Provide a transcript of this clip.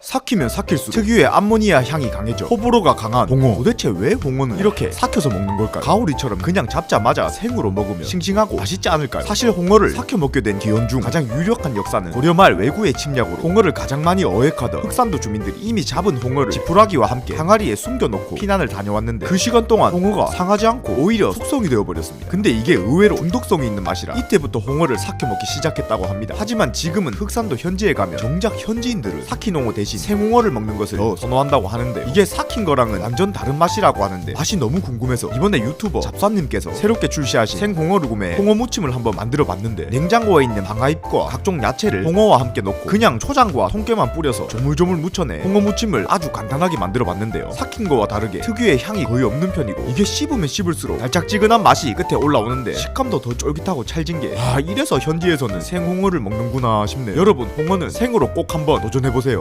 삭히면 삭힐수록. 특유의 암모니아 향이 강해져. 호불호가 강한 홍어. 도대체 왜 홍어는 이렇게 삭혀서 먹는 걸까요? 가오리처럼 그냥 잡자마자 생으로 먹으면 싱싱하고 맛있지 않을까요? 사실 홍어를 삭혀 먹게 된 기원 중 가장 유력한 역사는 고려말 왜구의 침략으로 홍어를 가장 많이 어획하던 흑산도 주민들이 이미 잡은 홍어를 지푸라기와 함께 항아리에 숨겨놓고 피난을 다녀왔는데 그 시간 동안 홍어가 상하지 않고 오히려 숙성이 되어버렸습니다. 근데 이게 의외로 중독성이 있는 맛이라 이때부터 홍어를 삭혀 먹기 시작했다고 합니다. 하지만 지금은 흑산도 현지에 가면 정작 현지인들은 삭힌 홍어 대신 생홍어를 먹는 것을 더 선호한다고 하는데 이게 삭힌 거랑은 완전 다른 맛이라고 하는데 맛이 너무 궁금해서 이번에 유튜버 잡사님께서 새롭게 출시하신 생홍어를 구매해 홍어 무침을 한번 만들어 봤는데 냉장고에 있는 방아잎과 각종 야채를 홍어와 함께 넣고 그냥 초장과 통깨만 뿌려서 조물조물 무쳐내 홍어 무침을 아주 간단하게 만들어 봤는데요. 삭힌 거와 다르게 특유의 향이 거의 없는 편이고 이게 씹으면 씹을수록 달짝지근한 맛이 끝에 올라오는데 식감도 더 쫄깃하고 찰진 게 아 이래서 현지에서는 생홍어를 먹는구나 싶네요. 여러분 홍어는 생으로 꼭 한번 도전해보세요